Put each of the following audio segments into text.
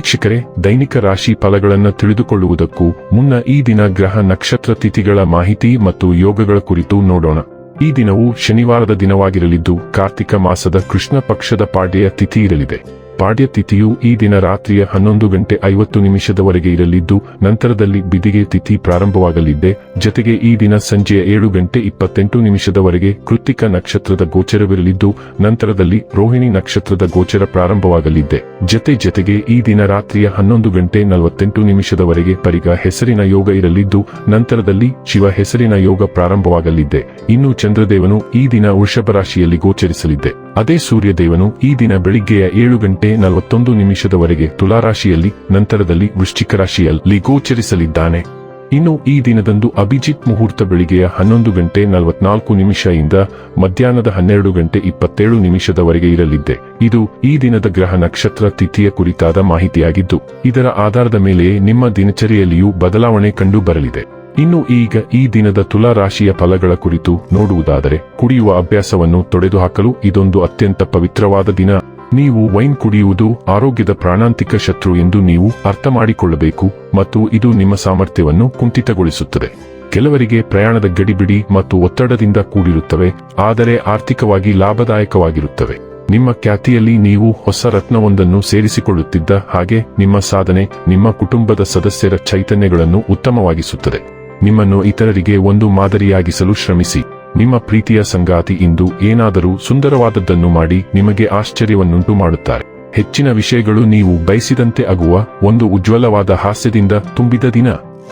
ವೀಕ್ಷಕರೇ, ದೈನಿಕ ರಾಶಿ ಫಲಗಳನ್ನು ತಿಳಿದುಕೊಳ್ಳುವುದಕ್ಕೂ ಮುನ್ನ ಈ ದಿನ ಗ್ರಹ ನಕ್ಷತ್ರ ತಿಥಿಗಳ ಮಾಹಿತಿ ಮತ್ತು ಯೋಗಗಳ ಕುರಿತು ನೋಡೋಣ. ಈ ದಿನವು ಶನಿವಾರದ ದಿನವಾಗಿರಲಿದ್ದು, ಕಾರ್ತಿಕ ಮಾಸದ ಕೃಷ್ಣ ಪಕ್ಷದ ಪಾಡ್ಯ ತಿಥಿ ಇರಲಿದೆ. ಪಾಡ್ಯ ತಿಥಿಯು ಈ ದಿನ ರಾತ್ರಿಯ ಹನ್ನೊಂದು ಗಂಟೆ ಐವತ್ತು ನಿಮಿಷದವರೆಗೆ ಇರಲಿದ್ದು, ನಂತರದಲ್ಲಿ ಬಿದಿಗೆ ತಿಥಿ ಪ್ರಾರಂಭವಾಗಲಿದೆ ಜತೆಗೆ ಈ ದಿನ ಸಂಜೆಯ ಏಳು ಗಂಟೆ ಇಪ್ಪತ್ತೆಂಟು ನಿಮಿಷದವರೆಗೆ ಕೃತಿಕ ನಕ್ಷತ್ರದ ಗೋಚರವಿರಲಿದ್ದು, ನಂತರದಲ್ಲಿ ರೋಹಿಣಿ ನಕ್ಷತ್ರದ ಗೋಚರ ಪ್ರಾರಂಭವಾಗಲಿದೆ ಜತೆ ಜತೆಗೆ ಈ ದಿನ ರಾತ್ರಿಯ ಹನ್ನೊಂದು ಗಂಟೆ ನಲವತ್ತೆಂಟು ನಿಮಿಷದವರೆಗೆ ಪರಿಗ ಹೆಸರಿನ ಯೋಗ ಇರಲಿದ್ದು, ನಂತರದಲ್ಲಿ ಶಿವ ಹೆಸರಿನ ಯೋಗ ಪ್ರಾರಂಭವಾಗಲಿದೆ ಇನ್ನು ಚಂದ್ರದೇವನು ಈ ದಿನ ವೃಷಭ ರಾಶಿಯಲ್ಲಿ ಗೋಚರಿಸಲಿದೆ ಅದೇ ಸೂರ್ಯದೇವನು ಈ ದಿನ ಬೆಳಿಗ್ಗೆಯ ಏಳು ಗಂಟೆ ನಲವತ್ತೊಂದು ನಿಮಿಷದವರೆಗೆ ತುಲಾರಾಶಿಯಲ್ಲಿ, ನಂತರದಲ್ಲಿ ವೃಶ್ಚಿಕ ರಾಶಿಯಲ್ಲಿ ಗೋಚರಿಸಲಿದ್ದಾನೆ. ಇನ್ನು ಈ ದಿನದಂದು ಅಭಿಜಿತ್ ಮುಹೂರ್ತ ಬೆಳಿಗ್ಗೆಯ ಹನ್ನೊಂದು ಗಂಟೆ ನಲವತ್ನಾಲ್ಕು ನಿಮಿಷದಿಂದ ಮಧ್ಯಾಹ್ನದ ಹನ್ನೆರಡು ಗಂಟೆ ಇಪ್ಪತ್ತೇಳು ನಿಮಿಷದವರೆಗೆ ಇರಲಿದ್ದೆ. ಇದು ಈ ದಿನದ ಗ್ರಹ ನಕ್ಷತ್ರ ತಿಥಿಯ ಕುರಿತಾದ ಮಾಹಿತಿಯಾಗಿದ್ದು, ಇದರ ಆಧಾರದ ಮೇಲೆಯೇ ನಿಮ್ಮ ದಿನಚರಿಯಲ್ಲಿಯೂ ಬದಲಾವಣೆ ಕಂಡು ಬರಲಿದೆ ಇನ್ನು ಈಗ ಈ ದಿನದ ತುಲಾ ರಾಶಿಯ ಫಲಗಳ ಕುರಿತು ನೋಡುವುದಾದರೆ, ಕುಡಿಯುವ ಅಭ್ಯಾಸವನ್ನು ತೊಡೆದುಹಾಕಲು ಇದೊಂದು ಅತ್ಯಂತ ಪವಿತ್ರವಾದ ದಿನ. ನೀವು ವೈನ್ ಕುಡಿಯುವುದು ಆರೋಗ್ಯದ ಪ್ರಾಣಾಂತಿಕ ಶತ್ರು ಎಂದು ನೀವು ಅರ್ಥ ಮಾಡಿಕೊಳ್ಳಬೇಕು ಮತ್ತು ಇದು ನಿಮ್ಮ ಸಾಮರ್ಥ್ಯವನ್ನು ಕುಂಠಿತಗೊಳಿಸುತ್ತದೆ. ಕೆಲವರಿಗೆ ಪ್ರಯಾಣದ ಗಡಿಬಿಡಿ ಮತ್ತು ಒತ್ತಡದಿಂದ ಕೂಡಿರುತ್ತವೆ, ಆದರೆ ಆರ್ಥಿಕವಾಗಿ ಲಾಭದಾಯಕವಾಗಿರುತ್ತವೆ. ನಿಮ್ಮ ಖ್ಯಾತಿಯಲ್ಲಿ ನೀವು ಹೊಸ ರತ್ನವೊಂದನ್ನು ಸೇರಿಸಿಕೊಳ್ಳುತ್ತಿದ್ದ ಹಾಗೆ ನಿಮ್ಮ ಸಾಧನೆ ನಿಮ್ಮ ಕುಟುಂಬದ ಸದಸ್ಯರ ಚೈತನ್ಯಗಳನ್ನು ಉತ್ತಮವಾಗಿಸುತ್ತದೆ. ನಿಮ್ಮನ್ನು ಇತರರಿಗೆ ಒಂದು ಮಾದರಿಯಾಗಿಸಲು ಶ್ರಮಿಸಿ. ನಿಮ್ಮ ಪ್ರೀತಿಯ ಸಂಗಾತಿ ಇಂದು ಏನಾದರೂ ಸುಂದರವಾದದ್ದನ್ನು ಮಾಡಿ ನಿಮಗೆ ಆಶ್ಚರ್ಯವನ್ನುಂಟು ಮಾಡುತ್ತಾರೆ. ಹೆಚ್ಚಿನ ವಿಷಯಗಳು ನೀವು ಬಯಸಿದಂತೆ ಆಗುವ ಒಂದು ಉಜ್ವಲವಾದ ಹಾಸ್ಯದಿಂದ ತುಂಬಿದ ದಿನ.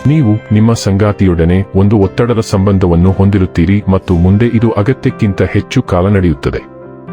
ನೀವು ನಿಮ್ಮ ಸಂಗಾತಿಯೊಡನೆ ಒಂದು ಒತ್ತಡದ ಸಂಬಂಧವನ್ನು ಹೊಂದಿರುತ್ತೀರಿ ಮತ್ತು ಮುಂದೆ ಇದು ಅಗತ್ಯಕ್ಕಿಂತ ಹೆಚ್ಚು ಕಾಲ ನಡೆಯುತ್ತದೆ.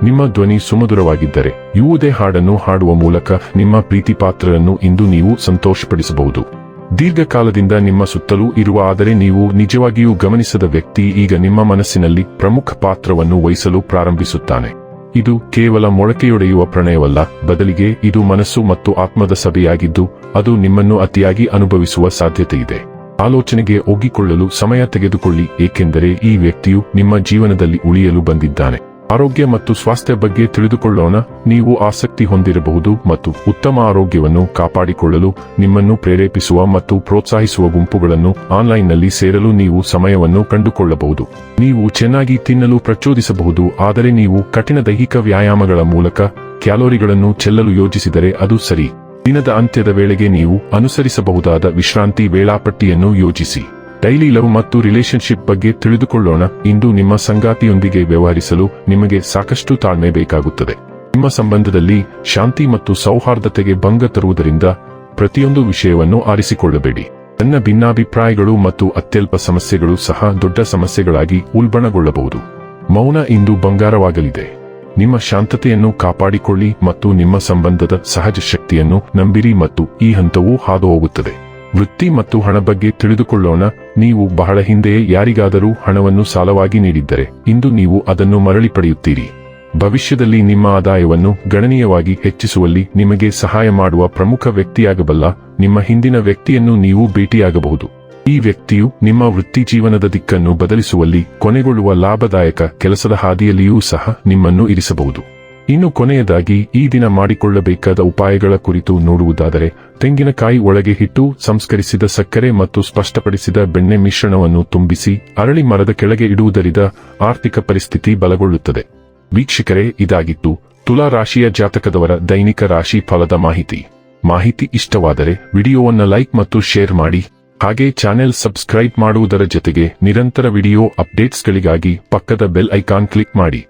ನಿಮ್ಮ ಧ್ವನಿ ಸುಮಧುರವಾಗಿದ್ದರೆ ಯಾವುದೇ ಹಾಡನ್ನು ಹಾಡುವ ಮೂಲಕ ನಿಮ್ಮ ಪ್ರೀತಿಪಾತ್ರರನ್ನು ಇಂದು ನೀವು ಸಂತೋಷಪಡಿಸಬಹುದು. ದೀರ್ಘಕಾಲದಿಂದ ನಿಮ್ಮ ಸುತ್ತಲೂ ಇರುವ ಆದರೆ ನೀವು ನಿಜವಾಗಿಯೂ ಗಮನಿಸದ ವ್ಯಕ್ತಿ ಈಗ ನಿಮ್ಮ ಮನಸ್ಸಿನಲ್ಲಿ ಪ್ರಮುಖ ಪಾತ್ರವನ್ನು ವಹಿಸಲು ಪ್ರಾರಂಭಿಸುತ್ತಾನೆ. ಇದು ಕೇವಲ ಮೊಳಕೆಯೊಡೆಯುವ ಪ್ರಣಯವಲ್ಲ, ಬದಲಿಗೆ ಇದು ಮನಸ್ಸು ಮತ್ತು ಆತ್ಮದ ಸಭೆಯಾಗಿದ್ದು, ಅದು ನಿಮ್ಮನ್ನು ಅತಿಯಾಗಿ ಅನುಭವಿಸುವ ಸಾಧ್ಯತೆಯಿದೆ. ಆಲೋಚನೆಗೆ ಒಗ್ಗಿಕೊಳ್ಳಲು ಸಮಯ ತೆಗೆದುಕೊಳ್ಳಿ, ಏಕೆಂದರೆ ಈ ವ್ಯಕ್ತಿಯು ನಿಮ್ಮ ಜೀವನದಲ್ಲಿ ಉಳಿಯಲು ಬಂದಿದ್ದಾನೆ. ಆರೋಗ್ಯ ಮತ್ತು ಸ್ವಾಸ್ಥ್ಯ ಬಗ್ಗೆ ತಿಳಿದುಕೊಳ್ಳೋಣ. ನೀವು ಆಸಕ್ತಿ ಹೊಂದಿರಬಹುದು ಮತ್ತು ಉತ್ತಮ ಆರೋಗ್ಯವನ್ನು ಕಾಪಾಡಿಕೊಳ್ಳಲು ನಿಮ್ಮನ್ನು ಪ್ರೇರೇಪಿಸುವ ಮತ್ತು ಪ್ರೋತ್ಸಾಹಿಸುವ ಗುಂಪುಗಳನ್ನು ಆನ್ಲೈನ್ನಲ್ಲಿ ಸೇರಲು ನೀವು ಸಮಯವನ್ನು ಕಂಡುಕೊಳ್ಳಬಹುದು. ನೀವು ಚೆನ್ನಾಗಿ ತಿನ್ನಲು ಪ್ರಚೋದಿಸಬಹುದು, ಆದರೆ ನೀವು ಕಠಿಣ ದೈಹಿಕ ವ್ಯಾಯಾಮಗಳ ಮೂಲಕ ಕ್ಯಾಲೋರಿಗಳನ್ನು ಚೆಲ್ಲಲು ಯೋಜಿಸಿದರೆ ಅದು ಸರಿ. ದಿನದ ಅಂತ್ಯದ ವೇಳೆಗೆ ನೀವು ಅನುಸರಿಸಬಹುದಾದ ವಿಶ್ರಾಂತಿ ವೇಳಾಪಟ್ಟಿಯನ್ನು ಯೋಜಿಸಿ. ಡೈಲಿ ಲವ್ ಮತ್ತು ರಿಲೇಶನ್ಶಿಪ್ ಬಗ್ಗೆ ತಿಳಿದುಕೊಳ್ಳೋಣ. ಇಂದು ನಿಮ್ಮ ಸಂಗಾತಿಯೊಂದಿಗೆ ವ್ಯವಹರಿಸಲು ನಿಮಗೆ ಸಾಕಷ್ಟು ತಾಳ್ಮೆ ಬೇಕಾಗುತ್ತದೆ. ನಿಮ್ಮ ಸಂಬಂಧದಲ್ಲಿ ಶಾಂತಿ ಮತ್ತು ಸೌಹಾರ್ದತೆಗೆ ಭಂಗ ತರುವುದರಿಂದ ಪ್ರತಿಯೊಂದು ವಿಷಯವನ್ನು ಆರಿಸಿಕೊಳ್ಳಬೇಡಿ. ತನ್ನ ಭಿನ್ನಾಭಿಪ್ರಾಯಗಳು ಮತ್ತು ಅತ್ಯಲ್ಪ ಸಮಸ್ಯೆಗಳು ಸಹ ದೊಡ್ಡ ಸಮಸ್ಯೆಗಳಾಗಿ ಉಲ್ಬಣಗೊಳ್ಳಬಹುದು. ಮೌನ ಇಂದು ಬಂಗಾರವಾಗಲಿದೆ. ನಿಮ್ಮ ಶಾಂತತೆಯನ್ನು ಕಾಪಾಡಿಕೊಳ್ಳಿ ಮತ್ತು ನಿಮ್ಮ ಸಂಬಂಧದ ಸಹಜ ಶಕ್ತಿಯನ್ನು ನಂಬಿರಿ ಮತ್ತು ಈ ಹಂತವು ಹಾದು ಹೋಗುತ್ತದೆ ವೃತ್ತಿ ಮತ್ತು ಹಣ ಬಗ್ಗೆ ತಿಳಿದುಕೊಳ್ಳೋಣ. ನೀವು ಬಹಳ ಹಿಂದೆಯೇ ಯಾರಿಗಾದರೂ ಹಣವನ್ನು ಸಾಲವಾಗಿ ನೀಡಿದ್ದರೆ, ಇಂದು ನೀವು ಅದನ್ನು ಮರಳಿ ಪಡೆಯುತ್ತೀರಿ. ಭವಿಷ್ಯದಲ್ಲಿ ನಿಮ್ಮ ಆದಾಯವನ್ನು ಗಣನೀಯವಾಗಿ ಹೆಚ್ಚಿಸುವಲ್ಲಿ ನಿಮಗೆ ಸಹಾಯ ಮಾಡುವ ಪ್ರಮುಖ ವ್ಯಕ್ತಿಯಾಗಬಲ್ಲ ನಿಮ್ಮ ಹಿಂದಿನ ವ್ಯಕ್ತಿಯನ್ನು ನೀವು ಭೇಟಿಯಾಗಬಹುದು. ಈ ವ್ಯಕ್ತಿಯು ನಿಮ್ಮ ವೃತ್ತಿ ಜೀವನದ ದಿಕ್ಕನ್ನು ಬದಲಿಸುವಲ್ಲಿ ಕೊನೆಗೊಳ್ಳುವ ಲಾಭದಾಯಕ ಕೆಲಸದ ಹಾದಿಯಲ್ಲಿಯೂ ಸಹ ನಿಮ್ಮನ್ನು ಇರಿಸಬಹುದು. ಇನ್ನು ಕೊನೆಯದಾಗಿ ಈ ದಿನ ಮಾಡಿಕೊಳ್ಳಬೇಕಾದ ಉಪಾಯಗಳ ಕುರಿತು ನೋಡುವುದಾದರೆ, ತೆಂಗಿನಕಾಯಿ ಒಳಗೆ ಹಿಟ್ಟು, ಸಂಸ್ಕರಿಸಿದ ಸಕ್ಕರೆ ಮತ್ತು ಸ್ಪಷ್ಟಪಡಿಸಿದ ಬೆಣ್ಣೆ ಮಿಶ್ರಣವನ್ನು ತುಂಬಿಸಿ ಅರಳಿ ಮರದ ಕೆಳಗೆ ಇಡುವುದರಿಂದ ಆರ್ಥಿಕ ಪರಿಸ್ಥಿತಿ ಬಲಗೊಳ್ಳುತ್ತದೆ. ವೀಕ್ಷಕರೇ, ಇದಾಗಿತ್ತು ತುಲಾ ರಾಶಿಯ ಜಾತಕದವರ ದೈನಿಕ ರಾಶಿ ಫಲದ ಮಾಹಿತಿ. ಮಾಹಿತಿ ಇಷ್ಟವಾದರೆ ವಿಡಿಯೋವನ್ನು ಲೈಕ್ ಮತ್ತು ಶೇರ್ ಮಾಡಿ, ಹಾಗೆ ಚಾನೆಲ್ ಸಬ್ಸ್ಕ್ರೈಬ್ ಮಾಡುವುದರ ಜೊತೆಗೆ ನಿರಂತರ ವಿಡಿಯೋ ಅಪ್ಡೇಟ್ಸ್ಗಳಿಗಾಗಿ ಪಕ್ಕದ ಬೆಲ್ ಐಕಾನ್ ಕ್ಲಿಕ್ ಮಾಡಿ.